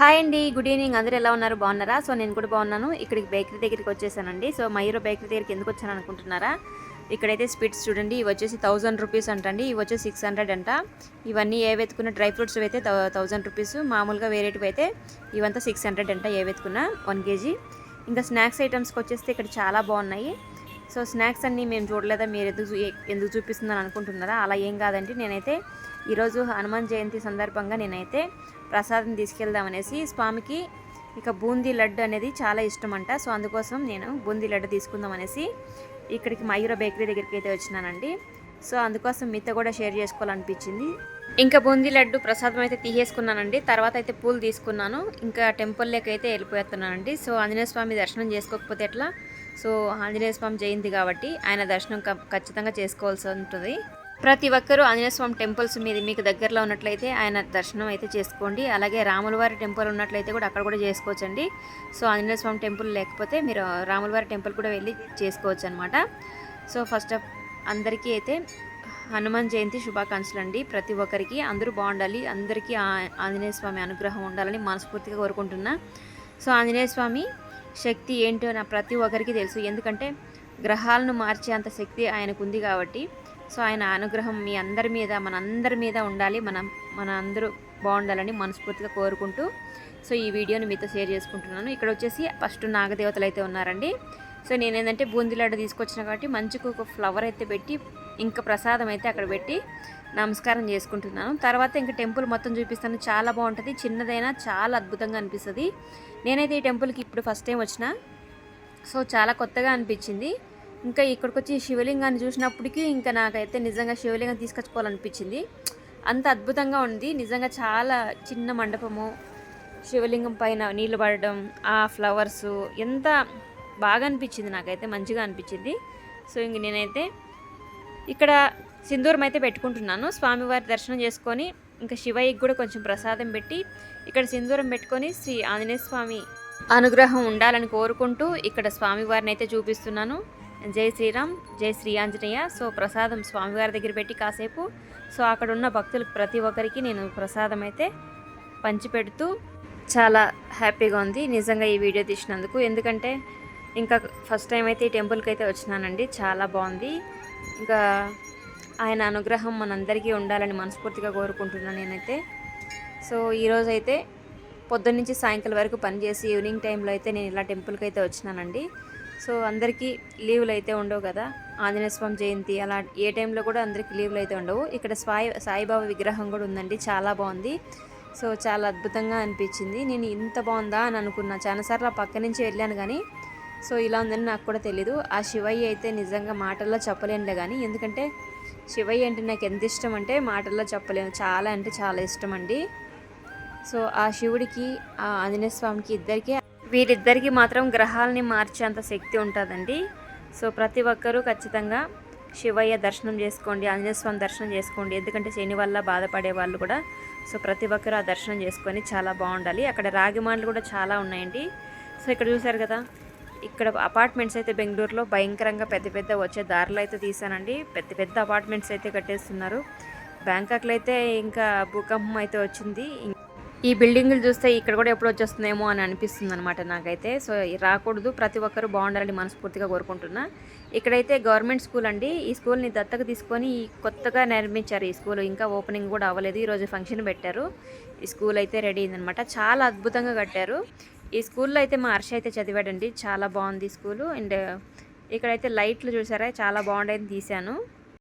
Hi అండి good evening. అందరూ ఎలా ఉన్నారు? బాగున్నారా? సో నేను కూడా బాగున్నాను. ఇక్కడికి బేకరీ దగ్గరికి వచ్చేసానండి. సో మయూరో బేకరీ దగ్గరికి ఎందుకు వచ్చాను అనుకుంటున్నారా ఇక్కడైతే స్వీట్స్ చూడండి ఇవి వచ్చేసి థౌజండ్ రూపీస్ అంటండి. ఇవి వచ్చేసి సిక్స్ హండ్రెడ్ అంట. ఇవన్నీ ఏ వెతుకున్న డ్రై ఫ్రూట్స్ అయితే థౌజండ్ రూపీస్. మామూలుగా వేరేటివి అయితే ఇవంతా సిక్స్ హండ్రెడ్ అంట ఏ వన్ కేజీ. ఇంకా స్నాక్స్ ఐటమ్స్కి వచ్చేస్తే ఇక్కడ చాలా బాగున్నాయి. సో స్నాక్స్ అన్నీ మేము చూడలేదా? మీరు ఎందుకు చూ- ఎందుకు చూపిస్తుందని అనుకుంటున్నారా? అలా ఏం కాదండి. నేనైతే ఈరోజు హనుమాన్ జయంతి సందర్భంగా నేనైతే ప్రసాదం తీసుకెళ్దామనేసి స్వామికి ఇక బూందీ లడ్డు అనేది చాలా ఇష్టం అంట సో అందుకోసం నేను బూందీ లడ్డు తీసుకుందాం అనేసి ఇక్కడికి మయూర బేకరీ దగ్గరికి అయితే వచ్చినానండి. సో అందుకోసం మీతో కూడా షేర్ చేసుకోవాలనిపించింది. ఇంకా బూందీ లడ్డు ప్రసాదం అయితే తీసేసుకున్నానండి. తర్వాత అయితే పూలు తీసుకున్నాను. ఇంకా టెంపుల్లోకి అయితే వెళ్ళిపోతున్నానండి సో ఆంజనేయ స్వామి దర్శనం చేసుకోకపోతే ఎట్లా? సో ఆంజనేయ స్వామి జయంతి కాబట్టి ఆయన దర్శనం క- ఖచ్చితంగా చేసుకోవాల్సి ఉంటుంది. ప్రతి ఒక్కరూ ఆంజనేయ స్వామి టెంపుల్స్ మీద మీకు దగ్గరలో ఉన్నట్లయితే ఆయన దర్శనం అయితే చేసుకోండి. అలాగే రాములవారి టెంపుల్ ఉన్నట్లయితే కూడా అక్కడ కూడా చేసుకోవచ్చండి. సో ఆంజనేయ స్వామి టెంపుల్ లేకపోతే మీరు రాములవారి టెంపుల్ కూడా వెళ్ళి చేసుకోవచ్చు అనమాట సో ఫస్ట్ ఆఫ్ అందరికీ అయితే హనుమాన్ జయంతి శుభాకాంక్షలు అండి. ప్రతి ఒక్కరికి అందరూ బాగుండాలి. అందరికీ ఆంజనేయ స్వామి అనుగ్రహం ఉండాలని మనస్ఫూర్తిగా కోరుకుంటున్నా. సో ఆంజనేయ స్వామి శక్తి ఏంటో నా ప్రతి ఒక్కరికి తెలుసు. ఎందుకంటే గ్రహాలను మార్చే అంత శక్తి ఆయనకు ఉంది కాబట్టి సో ఆయన అనుగ్రహం మీ అందరి మీద మన అందరి మీద ఉండాలి. మనం మన అందరూ బాగుండాలని మనస్ఫూర్తిగా కోరుకుంటూ సో ఈ వీడియోని మీతో షేర్ చేసుకుంటున్నాను. ఇక్కడ వచ్చేసి ఫస్ట్ నాగదేవతలు అయితే ఉన్నారండి. సో నేనేంటంటే బూందీ లడ్డు తీసుకొచ్చిన కాబట్టి మంచిగా ఒక ఫ్లవర్ అయితే పెట్టి ఇంకా ప్రసాదం అయితే అక్కడ పెట్టి నమస్కారం చేసుకుంటున్నాను. తర్వాత ఇంకా టెంపుల్ మొత్తం చూపిస్తాను. చాలా బాగుంటుంది. చిన్నదైనా చాలా అద్భుతంగా అనిపిస్తుంది. నేనైతే ఈ టెంపుల్కి ఇప్పుడు ఫస్ట్ టైం వచ్చిన. సో చాలా కొత్తగా అనిపించింది. ఇంకా ఇక్కడికి వచ్చి శివలింగాన్ని చూసినప్పటికీ ఇంకా నాకైతే నిజంగా శివలింగం తీసుకొచ్చుకోవాలనిపించింది. అంత అద్భుతంగా ఉంది. నిజంగా చాలా చిన్న మండపము శివలింగం పైన నీళ్ళు పడడం ఆ ఫ్లవర్స్ ఎంత బాగా అనిపించింది నాకైతే మంచిగా అనిపించింది. సో ఇంక నేనైతే ఇక్కడ సింధూరం అయితే పెట్టుకుంటున్నాను. స్వామివారి దర్శనం చేసుకొని ఇంకా శివయ్యకి కూడా కొంచెం ప్రసాదం పెట్టి ఇక్కడ సింధూరం పెట్టుకొని శ్రీ ఆంజనేయ స్వామి అనుగ్రహం ఉండాలని కోరుకుంటూ ఇక్కడ స్వామివారిని అయితే చూపిస్తున్నాను. జై శ్రీరామ్ జై శ్రీ ఆంజనేయ. సో ప్రసాదం స్వామివారి దగ్గర పెట్టి కాసేపు. సో అక్కడ ఉన్న భక్తులకు ప్రతి ఒక్కరికి నేను ప్రసాదం అయితే పంచిపెడుతూ చాలా హ్యాపీగా ఉంది. నిజంగా ఈ వీడియో తీసినందుకు. ఎందుకంటే ఇంకా ఫస్ట్ టైం అయితే ఈ టెంపుల్కి అయితే వచ్చినానండి. చాలా బాగుంది. ఇంకా ఆయన అనుగ్రహం మనందరికీ ఉండాలని మనస్ఫూర్తిగా కోరుకుంటున్నాను నేనైతే. సో ఈరోజు అయితే పొద్దున్న నుంచి సాయంకాలం వరకు పనిచేసి ఈవినింగ్ టైంలో అయితే నేను ఇలా టెంపుల్కి అయితే వచ్చినానండి. సో అందరికీ లీవులు అయితే ఉండవు కదా? ఆంజనేయ స్వామి జయంతి అలా ఏ టైంలో కూడా అందరికీ లీవులు అయితే ఉండవు. ఇక్కడ సాయి సాయిబాబా విగ్రహం కూడా ఉందండి. చాలా బాగుంది. సో చాలా అద్భుతంగా అనిపించింది. నేను ఇంత బాగుందా అని అనుకున్నా. చాలాసార్లు ఆ పక్క నుంచి వెళ్ళాను కానీ సో ఇలా ఉందని నాకు కూడా తెలీదు. ఆ శివయ్య అయితే నిజంగా మాటల్లో చెప్పలేనులే కానీ ఎందుకంటే శివయ్య అంటే నాకు ఎంత ఇష్టం అంటే మాటల్లో చెప్పలేను. చాలా అంటే చాలా ఇష్టం అండి. సో ఆ శివుడికి ఆ ఆంజనేయ స్వామికి ఇద్దరికి వీరిద్దరికి మాత్రం గ్రహాలని మార్చేంత శక్తి ఉంటుందండి. సో ప్రతి ఒక్కరూ ఖచ్చితంగా శివయ్య దర్శనం చేసుకోండి ఆంజనేయ స్వామి దర్శనం చేసుకోండి. ఎందుకంటే శని వల్ల బాధపడే వాళ్ళు కూడా సో ప్రతి ఒక్కరూ ఆ దర్శనం చేసుకొని చాలా బాగుండాలి. అక్కడ రాగిమాండ్లు కూడా చాలా ఉన్నాయండి. సో ఇక్కడ చూసారు కదా ఇక్కడ అపార్ట్మెంట్స్ అయితే బెంగళూరులో భయంకరంగా పెద్ద పెద్ద వచ్చే దారులు అయితే తీసానండి పెద్ద పెద్ద అపార్ట్మెంట్స్ అయితే కట్టేస్తున్నారు. బ్యాంకాక్లో అయితే ఇంకా భూకంపం అయితే వచ్చింది. ఈ బిల్డింగ్లు చూస్తే ఇక్కడ కూడా ఎప్పుడు వచ్చేస్తుందేమో అని అనిపిస్తుంది అనమాట నాకైతే. సో రాకూడదు. ప్రతి ఒక్కరు బాగుండాలని మనస్ఫూర్తిగా కోరుకుంటున్నా. ఇక్కడైతే గవర్నమెంట్ స్కూల్ అండి. ఈ స్కూల్ని దత్తకు తీసుకొని కొత్తగా నిర్మించారు ఈ స్కూల్. ఇంకా ఓపెనింగ్ కూడా అవ్వలేదు. ఈరోజు ఫంక్షన్ పెట్టారు. ఈ స్కూల్ అయితే రెడీ అయిందనమాట చాలా అద్భుతంగా కట్టారు. ఈ స్కూల్లో అయితే మా హర్ష అయితే చదివాడండి. చాలా బాగుంది స్కూలు. అండ్ ఇక్కడైతే లైట్లు చూసారా? చాలా బాగుండేది తీశాను.